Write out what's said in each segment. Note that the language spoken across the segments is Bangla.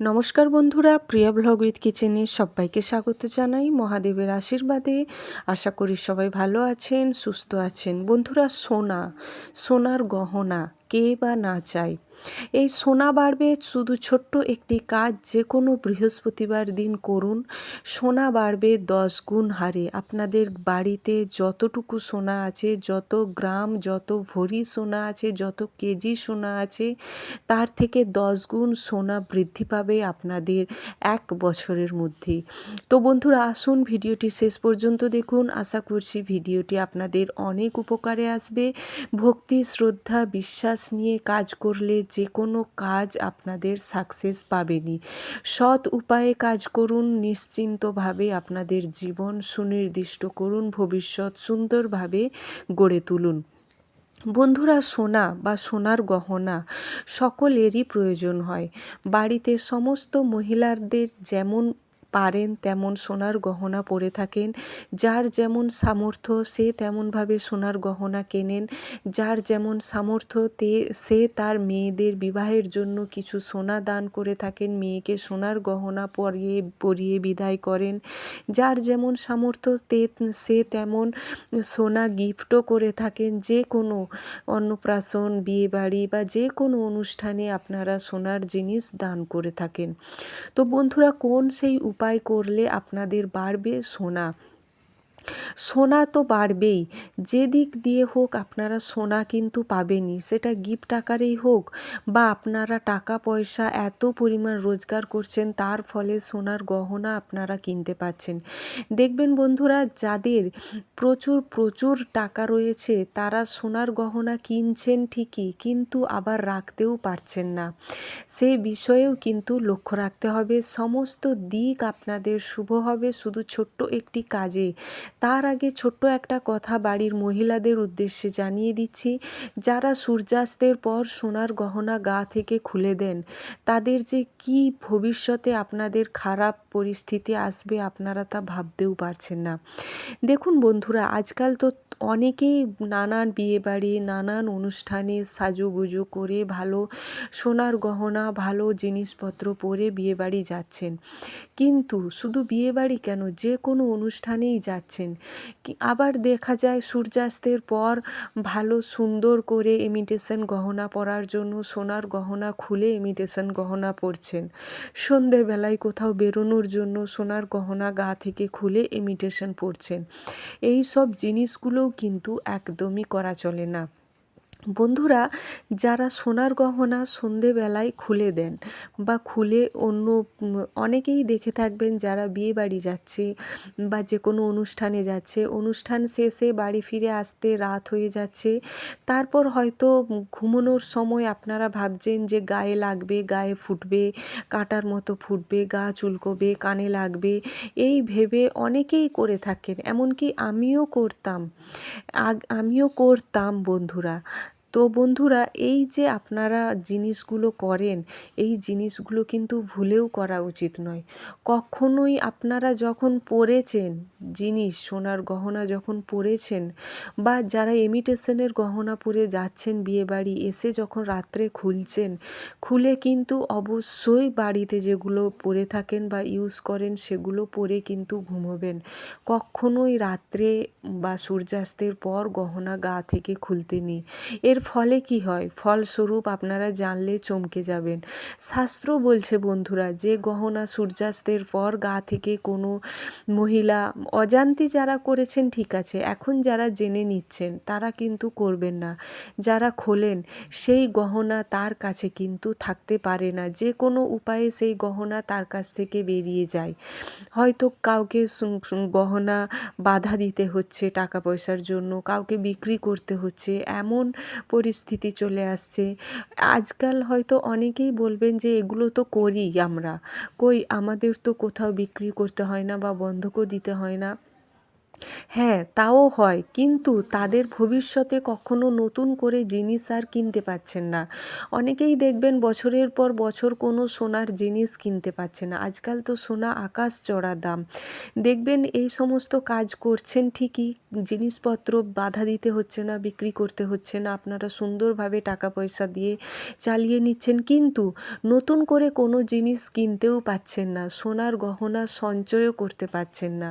নমস্কার বন্ধুরা, প্রিয়া ব্লগ উইথ কিচেনে সবাইকে স্বাগত জানাই। মহাদেবের আশীর্বাদে আশা করি সবাই ভালো আছেন, সুস্থ আছেন। বন্ধুরা, সোনা, সোনার গহনা কে বা না চায়। এই সোনা বাড়বে শুধু ছোট্ট একটি কাজ যে কোনো বৃহস্পতিবার দিন করুন। সোনা বাড়বে দশ গুণ হারে। আপনাদের বাড়িতে যতটুকু সোনা আছে, যত গ্রাম, যত ভরি সোনা আছে, যত কেজি সোনা আছে, তার থেকে দশ গুণ সোনা বৃদ্ধি পাবে আপনাদের এক বছরের মধ্যে। তো বন্ধুরা, আসুন ভিডিওটি শেষ পর্যন্ত দেখুন। আশা করছি ভিডিওটি আপনাদের অনেক উপকারে আসবে। ভক্তি, শ্রদ্ধা, বিশ্বাস নিয়ে কাজ করলে যে কোনো কাজ আপনাদের সাকসেস পাবেনি সৎ উপায়ে কাজ করুন, নিশ্চিন্তভাবে আপনাদের জীবন সুনির্দিষ্ট করুন, ভবিষ্যৎ সুন্দরভাবে গড়ে তুলুন। বন্ধুরা, সোনা বা সোনার গহনা সকলেরই প্রয়োজন হয়। বাড়িতে সমস্ত মহিলাদের যেমন পারেন তেমন সোনার গহনা পরে থাকেন। যার যেমন সামর্থ্য, সে তেমনভাবে সোনার গহনা কেনেন। যার যেমন সামর্থ্য, তে, সে তার মেয়েদের বিবাহের জন্য কিছু সোনা দান করে থাকেন। মেয়েকে সোনার গহনা পরিয়ে পরিয়ে বিদায় করেন। যার যেমন সামর্থ্য, তে, সে তেমন সোনা গিফটও করে থাকেন। যে কোনো অন্নপ্রাশন, বিয়েবাড়ি বা যে কোনো অনুষ্ঠানে আপনারা সোনার জিনিস দান করে থাকেন। তো বন্ধুরা, কোন সেই উপায় করলে আপনাদের বাড়বে সোনা। সোনা তো বাড়বেই, যে দিক দিয়ে হোক আপনারা সোনা কিন্তু পাবেনই, সেটা গিফট আকারেই হোক বা আপনারা টাকা পয়সা এত পরিমাণ রোজগার করছেন তার ফলে সোনার গহনা আপনারা কিনতে পাচ্ছেন। দেখবেন বন্ধুরা, যাদের প্রচুর প্রচুর টাকা রয়েছে তারা সোনার গহনা কিনছেন ঠিকই, কিন্তু আবার রাখতেও পারছেন না। সে বিষয়েও কিন্তু লক্ষ্য রাখতে হবে, সমস্ত দিক আপনাদের শুভ হবে, শুধু ছোট্ট একটি কাজে। তার আগে ছোট্ট একটা কথা বাড়ির মহিলাদের উদ্দেশ্যে জানিয়ে দিচ্ছি। যারা সূর্যাস্তের পর সোনার গহনা গা থেকে খুলে দেন, তাদের যে কি ভবিষ্যতে আপনাদের খারাপ পরিস্থিতি আসবে আপনারা তা ভাবতেও পারছেন না। দেখুন বন্ধুরা, আজকাল তো অনেকেই নানান বিয়েবাড়ি, নানান অনুষ্ঠানে সাজুগুজু করে ভালো সোনার গহনা, ভালো জিনিসপত্র পরে বিয়েবাড়ি যাচ্ছেন। কিন্তু শুধু বিয়েবাড়ি কেন, যে কোনো অনুষ্ঠানেই যাচ্ছেন কি আবার দেখা যায় সূর্যাস্তের পর ভালো সুন্দর করে ইমিটেশন গহনা পরার জন্য সোনার গহনা খুলে ইমিটেশন গহনা পরছেন। সন্ধেবেলায় কোথাও বেরোনোর জন্য সোনার গহনা গা থেকে খুলে ইমিটেশন পরছেন। এই সব জিনিসগুলোও কিন্তু একদমই করা চলে না। বন্ধুরা, যারা সোনার গহনা সন্ধেবেলায় খুলে দেন বা খুলে অন্য, অনেকেই দেখে থাকবেন যারা বিয়ে বাড়ি যাচ্ছে বা যে কোনো অনুষ্ঠানে যাচ্ছে। অনুষ্ঠান শেষে বাড়ি ফিরে আসতে রাত হয়ে যাচ্ছে। তারপর হয়তো ঘুমোনোর সময় আপনারা ভাবছেন যে গায়ে লাগবে, গায়ে ফুটবে, কাঁটার মতো ফুটবে, গা চুলকোবে, কানে লাগবে। এই ভেবে অনেকেই করে থাকেন। এমনকি আমিও করতাম। আমিও করতাম বন্ধুরা। তো বন্ধুরা, এই যে আপনারা জিনিসগুলো করেন, এই জিনিসগুলো কিন্তু ভুলেও করা উচিত নয়। কখনোই আপনারা যখন পরেছেন জিনিস, সোনার গহনা যখন পরেছেন বা যারা ইমিটেশনের গহনা পরে যাচ্ছেন বিয়েবাড়ি, এসে যখন রাত্রে খুলছেন, খুলে কিন্তু অবশ্যই বাড়িতে যেগুলো পরে থাকেন বা ইউজ করেন, সেগুলো পরে কিন্তু ঘুমোবেন। কখনোই রাত্রে বা সূর্যাস্তের পর গহনা গা থেকে খুলতে নেই। এর ফলে কি হয়? ফলস্বরূপ আপনারা জানলে চমকে যাবেন। শাস্ত্র বলছে, বন্ধুরা, যে গহনা সূর্যাস্তের পর গা থেকে কোনো মহিলা, অজান্তি যারা করেছেন, ঠিক আছে, এখন যারা জেনে নিচ্ছেন, তারা কিন্তু করবেন না। যারা খোলেন, সেই গহনা তার কাছে কিন্তু থাকতে পারে না। যে কোনো উপায়ে সেই গহনা তার কাছ থেকে বেরিয়ে যায়। হয়তো কাউকে গহনা বাধা দিতে হচ্ছে টাকা পয়সার জন্য, কাউকে বিক্রি করতে হচ্ছে, এমন পরিস্থিতি চলে আসছে। আজকাল হয়তো অনেকেই বলবেন যে, এগুলো তো করি আমরা। কই আমাদের তো কোথাও বিক্রি করতে হয় না বা বন্ধকও দিতে হয় না। হ্যাঁ তাও হয়। কিন্তু তাদের ভবিষ্যতে কখনো নতুন করে জিনিস আর কিনতে পারছেন না। অনেকেই দেখবেন বছরের পর বছর কোনো সোনার জিনিস কিনতে পারছে না। আজকাল তো সোনা আকাশ চড়া দাম। দেখবেন এই সমস্ত কাজ করছেন ঠিকই, জিনিসপত্র বাধা দিতে হচ্ছে না, বিক্রি করতে হচ্ছে না। আপনারা সুন্দরভাবে টাকা পয়সা দিয়ে চালিয়ে নিচ্ছেন। কিন্তু নতুন করে কোনো জিনিস কিনতেও পাচ্ছেন না। সোনার গহনা সঞ্চয়ও করতে পারছেন না।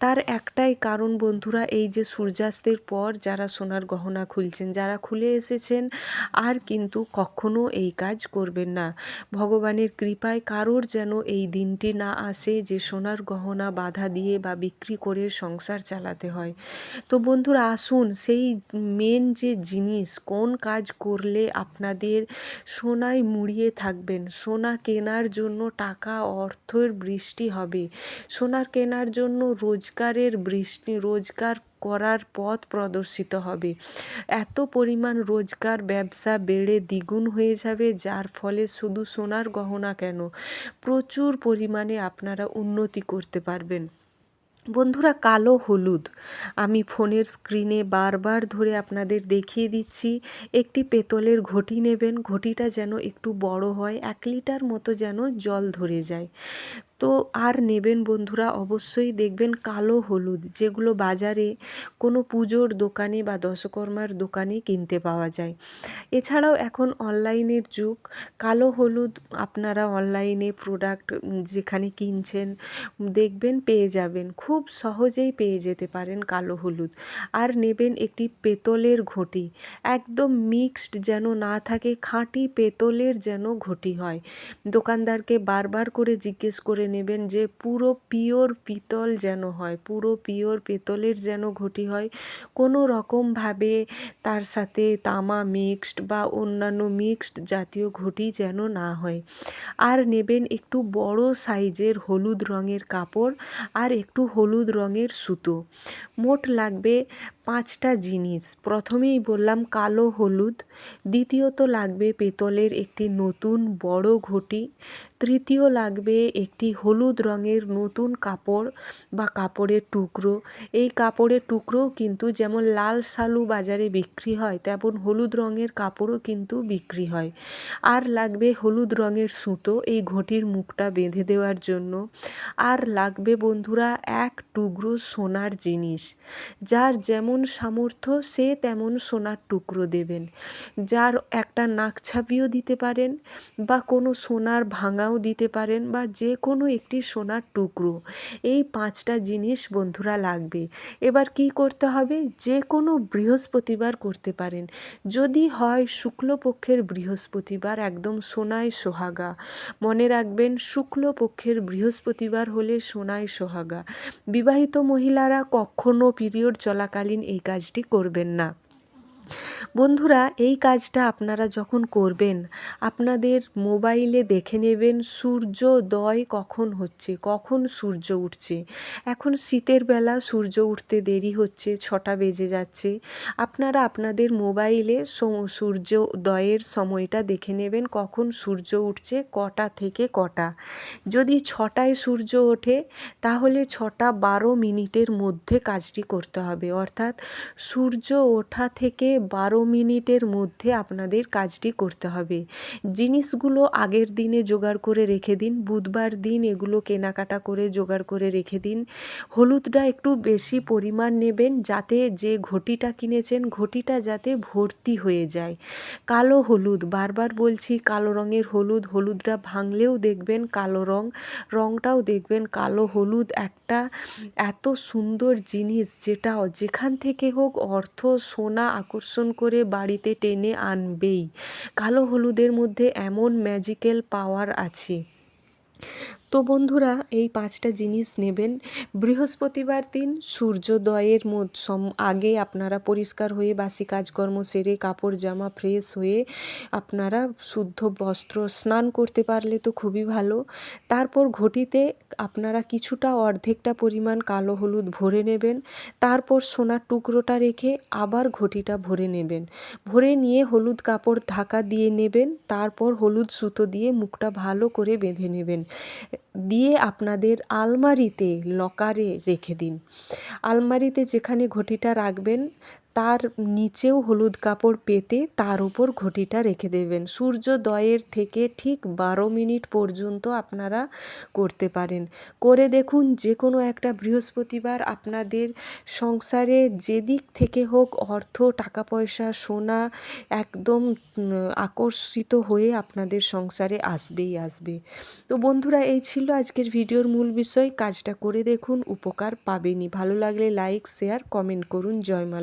তার একটাই কারণ বন্ধুরা, এই যে সূর্যাস্তের পর যারা সোনার গহনা খুলছেন, যারা খুলে এসেছেন, আর কিন্তু কখনো এই কাজ করবেন না। ভগবানের কৃপায় কারোর যেন এই দিনটি না আসে যে সোনার গহনা বাধা দিয়ে বা বিক্রি করে সংসার চালাতে হয়। তো বন্ধুরা, আসুন সেই মেন যে জিনিস, কোন কাজ করলে আপনাদের সোনায় মুড়িয়ে থাকবেন? সোনা কেনার জন্য টাকা অর্থের বৃষ্টি হবে। সোনার কেনার জন্য রোজগারের রোজগার করার পথ প্রদর্শিত হবে। এত পরিমাণ রোজগার ব্যবসা বেড়ে দ্বিগুণ হয়ে যাবে, যার ফলে শুধু সোনার গহনা কেন? প্রচুর পরিমাণে আপনারা উন্নতি করতে পারবেন। বন্ধুরা, কালো হলুদ। আমি ফোনের স্ক্রিনে বারবার ধরে আপনাদের দেখিয়ে দিচ্ছি, একটি পেতলের ঘটি নেবেন, ঘটিটা যেন একটু বড় হয়, এক লিটার মতো যেন জল ধরে যায়। তো আর নেবেন বন্ধুরা, অবশ্যই দেখবেন কালো হলুদ, যেগুলো বাজারে কোনো পুজোর দোকানে বা দশকর্মার দোকানে কিনতে পাওয়া যায়। এছাড়াও এখন অনলাইনের যুগ, কালো হলুদ আপনারা অনলাইনে প্রোডাক্ট যেখানে কিনছেন, দেখবেন পেয়ে যাবেন, খুব সহজেই পেয়ে যেতে পারেন কালো হলুদ। আর নেবেন একটি পেতলের ঘটি, একদম মিক্সড যেন না থাকে, খাঁটি পেতলের যেন ঘটি হয়। দোকানদারকে বারবার করে জিজ্ঞেস করে নেবেন যে পুরো পিওর পিতল যেন হয়, পুরো পিওর পেতলের যেন ঘটি হয়। কোনো রকমভাবে তার সাথে তামা মিক্সড বা অন্যান্য মিক্সড জাতীয় ঘটি যেন না হয়। আর নেবেন একটু বড় সাইজের হলুদ রঙের কাপড় আর একটু হলুদ রঙের সুতো। মোট লাগবে পাঁচটা জিনিস। প্রথমেই বললাম কালো হলুদ, দ্বিতীয়ত লাগবে পেতলের একটি নতুন বড় ঘটি, তৃতীয় লাগবে একটি হলুদ রঙের নতুন কাপড় বা কাপড়ের টুকরো। এই কাপড়ের টুকরোও কিন্তু যেমন লাল শালু বাজারে বিক্রি হয়, তেমন হলুদ রঙের কাপড়ও কিন্তু বিক্রি হয়। আর লাগবে হলুদ রঙের সুতো এই ঘটির মুখটা বেঁধে দেওয়ার জন্য। আর লাগবে বন্ধুরা এক টুকরো সোনার জিনিস। যার যেমন সামর্থ্য, সে তেমন সোনার টুকরো দেবেন। যার একটা নাকছাবিও দিতে পারেন বা কোনো সোনার ভাঙাও দিতে পারেন বা যে কোনো একটি সোনার টুকরো। এই পাঁচটা জিনিস বন্ধুরা লাগবে। এবার কি করতে হবে? যে কোনো বৃহস্পতিবার করতে পারেন। যদি হয় শুক্লপক্ষের বৃহস্পতিবার, একদম সোনায় সোহাগা। মনে রাখবেন, শুক্লপক্ষের বৃহস্পতিবার হলে সোনায় সোহাগা। বিবাহিত মহিলারা কখনো পিরিয়ড চলাকালীন এই কাজটি করবেন না। বন্ধুরা, এই কাজটা আপনারা যখন করবেন, আপনাদের মোবাইলে দেখে নেবেন সূর্যোদয় কখন হচ্ছে, কখন সূর্য উঠছে। এখন শীতের বেলা সূর্য উঠতে দেরি হচ্ছে, ছটা বেজে যাচ্ছে। আপনারা আপনাদের মোবাইলে সূর্যোদয়ের সময়টা দেখে নেবেন কখন সূর্য উঠছে, কটা থেকে কটা। যদি ছটায় সূর্য ওঠে, তাহলে ছটা বারো মিনিটের মধ্যে কাজটি করতে হবে। অর্থাৎ সূর্য ওঠা থেকে বারো মিনিটের মধ্যে আপনাদের কাজটি করতে হবে। জিনিসগুলো আগের দিনে জোগাড় করে রেখে দিন। বুধবার দিন এগুলো কেনাকাটা করে জোগাড় করে রেখে দিন। হলুদটা একটু বেশি পরিমাণ নেবেন যাতে যে ঘটিটা কিনেছেন, ঘটিটা যাতে ভর্তি হয়ে যায়। কালো হলুদ, বারবার বলছি কালো রঙের হলুদ, হলুদটা ভাঙলেও দেখবেন কালো রং, রংটাও দেখবেন কালো হলুদ একটা এত সুন্দর জিনিস যেটা যেখান থেকে হোক অর্থ, সোনা, আকর্ষণ করে বাড়িতে টেনে আনবেই। কালো হলুদের মধ্যে এমন ম্যাজিক্যাল পাওয়ার আছে। তো বন্ধুরা, এই পাঁচটা জিনিস নেবেন। বৃহস্পতিবার দিন সূর্যোদয়ের আগে আপনারা পরিষ্কার হয়ে বাসি কাজকর্ম সেরে কাপড় জামা ফ্রেশ হয়ে আপনারা শুদ্ধ বস্ত্র স্নান করতে পারলে তো খুবই ভালো। তারপর ঘটিতে আপনারা কিছুটা অর্ধেকটা পরিমাণ কালো হলুদ ভরে নেবেন। তারপর সোনার টুকরোটা রেখে আবার ঘটিটা ভরে নেবেন। ভরে নিয়ে হলুদ কাপড় ঢাকা দিয়ে নেবেন। তারপর হলুদ সুতো দিয়ে মুখটা ভালো করে বেঁধে নেবেন। দিয়ে আপনাদের আলমারিতে লকারে রেখে দিন। আলমারিতে যেখানে ঘটিটা রাখবেন তার নিচেও হলুদ কাপড় পেতে তার উপর ঘটিটা রেখে দেবেন। সূর্যোদয়ের থেকে ঠিক বারো মিনিট পর্যন্ত আপনারা করতে পারেন। করে দেখুন যে কোনো একটা বৃহস্পতিবার আপনাদের সংসারে যেদিক থেকে হোক অর্থ, টাকা পয়সা, সোনা একদম আকর্ষিত হয়ে আপনাদের সংসারে আসবেই আসবে। তো বন্ধুরা, এই ছিল আজকের ভিডিওর মূল বিষয়। কাজটা করে দেখুন, উপকার পাবেনই। ভালো লাগলে লাইক, শেয়ার, কমেন্ট করুন। জয়মাল